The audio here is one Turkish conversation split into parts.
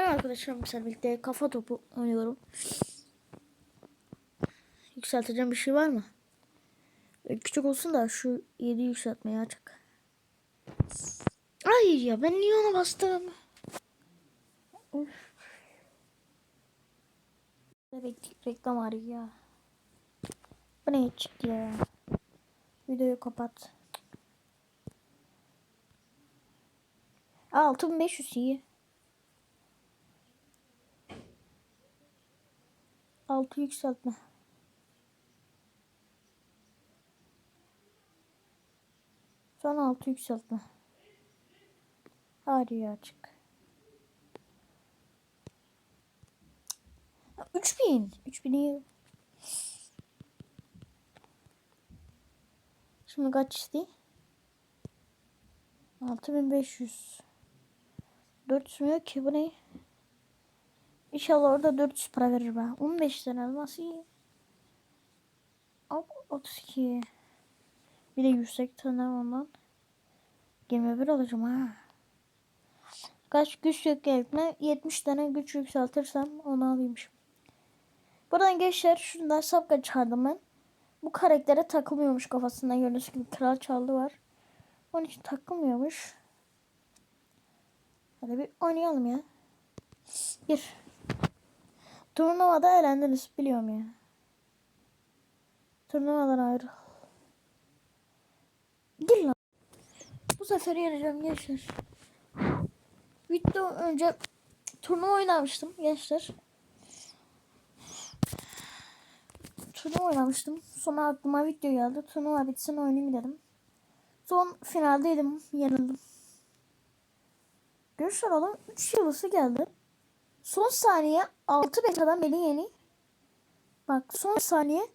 Ben arkadaşlarımla birlikte kafa topu oynuyorum. Yükselteceğim bir şey var mı? Böyle Küçük olsun da şu 7 yükseltmeyi açık. Ay ya ben niye ona bastım? Of. Reklam arıyor ya. Bu ne çıktı ya? Videoyu kapat. 6500 iyi. 6 yükseltme. Son 6 yükseltme. Ya açık. 3000. 3000 iyi. Şimdi kaç isteği? 6500. 400 mü yok ki bu ne? İnşallah orada 400 para verir bana. 15 tane elmas iyi. Hop 32. Bir de yüksek tane ondan. 21 alacağım ha. Kaç güç yükseltme? 70 tane güç yükseltirsem onu alayım şimdi. Buradan gençler şundan sapka çıkardım ben. Bu karaktere takılmıyormuş kafasından gördüğünüz gibi kral çaldı var. Onun için takılmıyormuş. Hadi bir oynayalım ya. Bir. Turnuvada elendiniz biliyorum ya. Turnuvadan ayrıl. Gel lan. Bu sefer yeneceğim gençler. Video önce turnuva oynamıştım gençler. Turnuva oynamıştım. Sonra aklıma video geldi. Turnuva bitsin oynayayım dedim. Son finaldeydim. Yenildim. Gençler adam 3 yılısı geldi. Son saniye 6 betadan beni yeni. Bak son saniye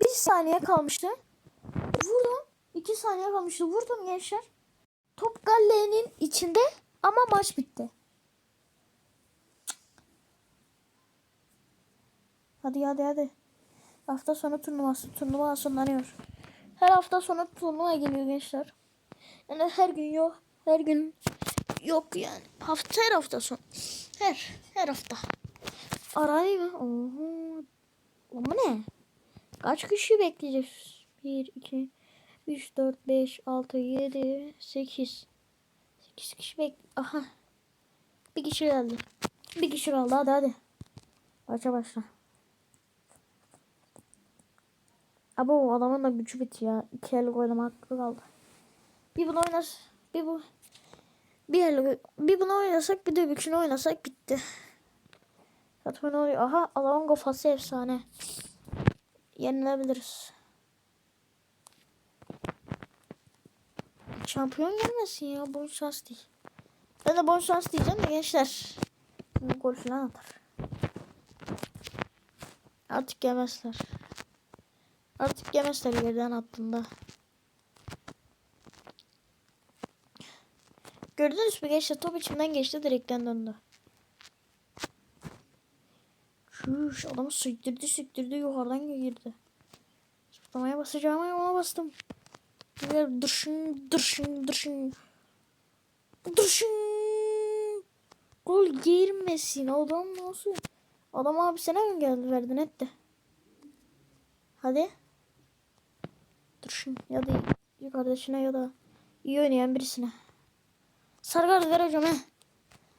1 saniye kalmıştı. Vurdum. 2 saniye kalmıştı. Vurdum gençler. Top gallerinin içinde ama maç bitti. Hadi hadi hadi. Hafta sonu turnuvası. Turnuva sonlanıyor. Her hafta sonu turnuva geliyor gençler. Yani her gün yok. Her gün yok yani. Hafta her hafta son. Her her hafta. Arayı mı? Oho. Bu ne? Kaç kişi bekleyeceğiz? 1, 2, 3, 4, 5, 6, 7, 8. 8 kişi bek... Aha. Bir kişi geldi. Bir kişi kaldı. Hadi hadi. Başla başla. Abo adamın da gücü bitti ya. İki el oynama hakkı kaldı. Bir bunu oynar. Bir bu. Bir el, bir bunu oynasak bir de öbürkünü oynasak bitti. Zaten ne oluyor? Aha adamın kafası efsane. Yenilebiliriz. Şampiyon gelmesin ya. Bon şans değil. Ben de bon şans diyeceğim de gençler. Şimdi gol falan atar. Artık yemezler. Artık yemezler yerden attığında. Gördünüz mü gençler top içimden geçti direkten döndü. Şuş adamı siktirdi siktirdi yukarıdan girdi. Zıplamaya basacağım ama ona bastım. Böyle dırşın dırşın dırşın. Dırşın. Gol girmesin adam nasıl? Adam abi sana mı geldi verdin etti. Hadi. Dırşın ya da kardeşine ya da iyi oynayan birisine. Sarı kartı ver hocam he.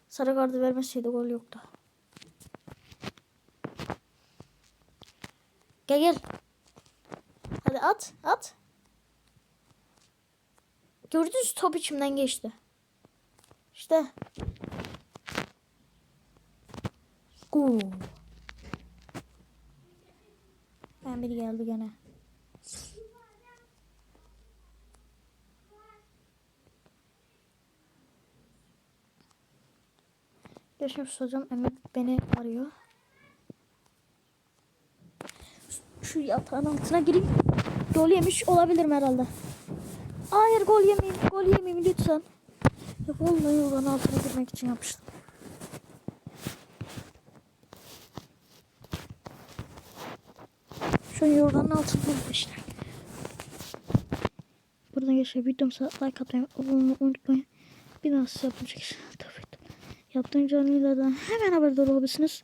Sarı kartı vermeseydi gol yoktu. Gel gel. Hadi at at. Gördünüz top içimden geçti. İşte. Gol. Ben biri geldi gene. Görüşürüz hocam. Emret beni arıyor. Şu yatağın altına gireyim. Gol yemiş olabilirim herhalde. Hayır gol yemeyeyim. Gol yemeyeyim lütfen. Ya vallahi yolun altına girmek için yapmıştım. Şu an yorganın altında işte. Buradan videomuza like atmayı, unutmayın. Bir daha size. Tabii. Yaptığım canlı hemen haberdar olabilirsiniz.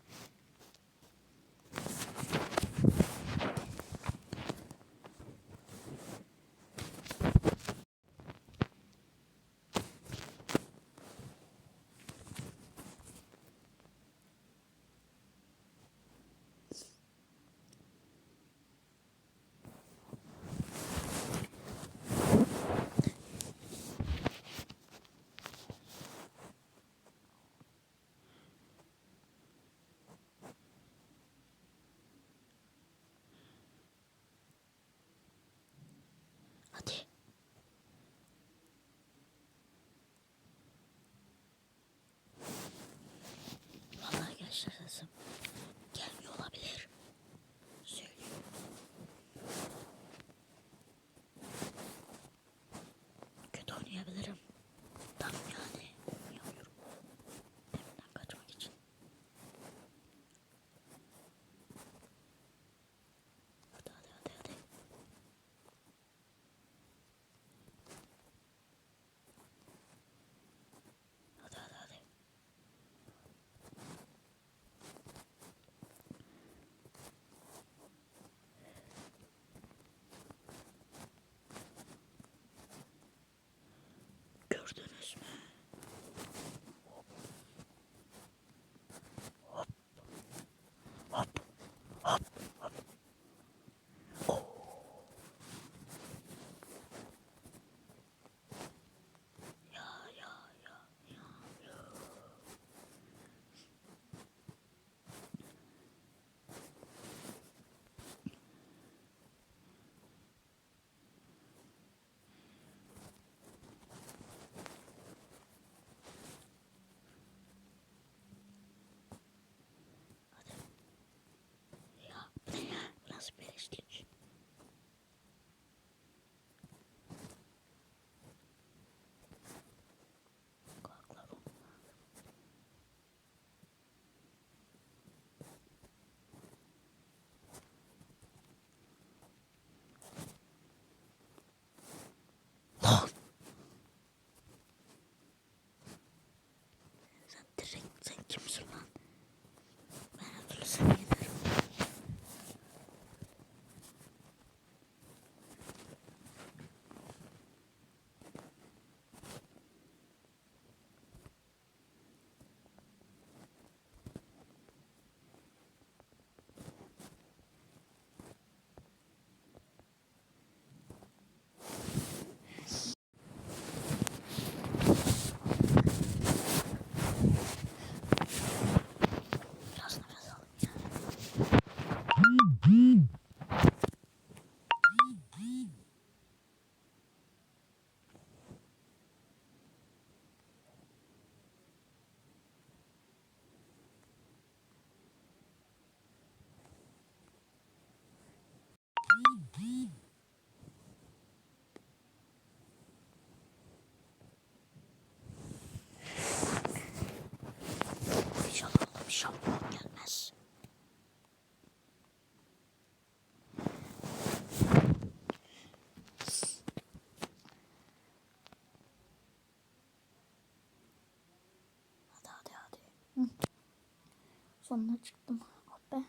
Sonuna çıktım. Oh be.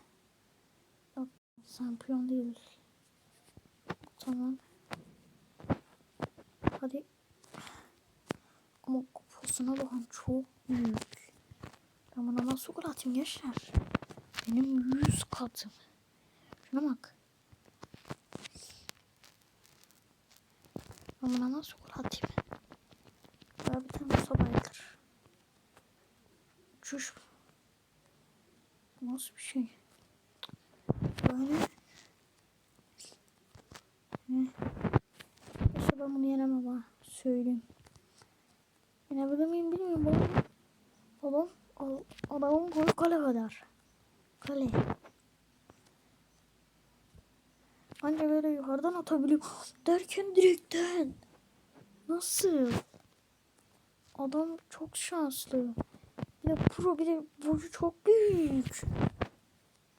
Yok şampiyon değil. Tamam. Hadi. Ama kupasına bakın çok büyük. Ben buna nasıl gol atayım gençler? Benim yüz katım. Şuna bak. Ben buna nasıl gol atayım? Böyle bir tane olsa bayılır. Uçuş. Nasıl bir şey? Böyle. Ne? Neyse ben bunu yenemem ha. Söyleyeyim. Yenebilir miyim bilmiyorum. Babam, babam adamın boyu kale kadar. Kale. Anca böyle yukarıdan atabiliyor. Derken direkten. Nasıl? Adam çok şanslı. De pro bir de boyu çok büyük.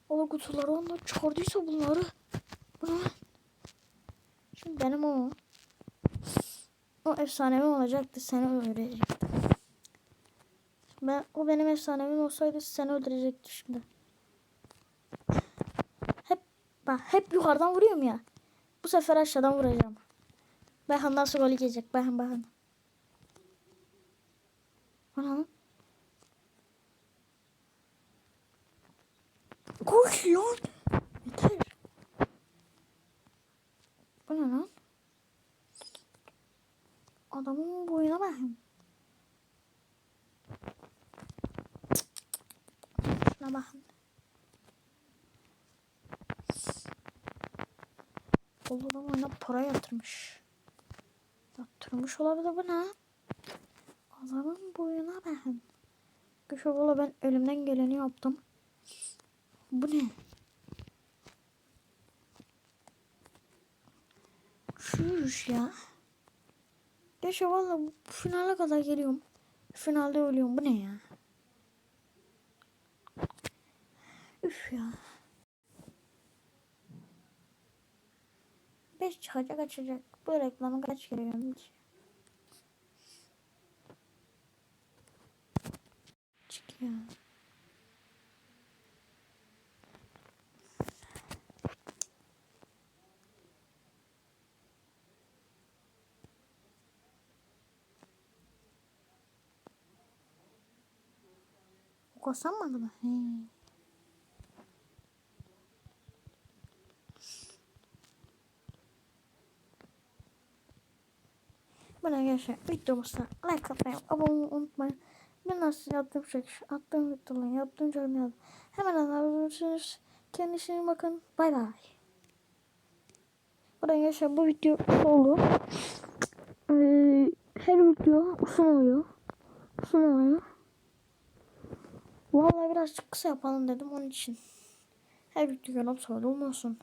O kutuları onlar çıkardıysa bunları. Bu ne? Şimdi benim o. O efsanevi olacaktı. Seni öğrenecektim. Ben, o benim efsanemim olsaydı seni öldürecekti şimdi. Hep bak hep yukarıdan vuruyorum ya. Bu sefer aşağıdan vuracağım. Bayhan nasıl gol yiyecek? Bayhan Bayhan. Bu ne lan? Yeter. Bu ne lan? Adamın boyuna bakın. Şuna bakın. Oğlum adam oyuna para yatırmış. Yatırmış olabilir bu ne? Adamın boyuna bakın. Valla ben elimden geleni yaptım. Bu ne? Şuymuş ya. Köşe valla finale kadar geliyorum. Finalde ölüyorum. Bu ne ya? Üf ya. Beş çıkacak açacak. Bu reklamı kaç kere görmüş? Çık kasanmadı mı? He. Bana arkadaşlar videomuza like atmayı, abone olmayı unutmayın. Ben nasıl yaptığım şey, attığım videoları, yaptığım yazdım. Hemen anlayabilirsiniz. Kendinize iyi bakın. Bay bay. Bana arkadaşlar bu video oldu. Ee, her video uzun oluyor. Uzun oluyor. Vallahi birazcık kısa yapalım dedim onun için. Her video yarım saat olmasın.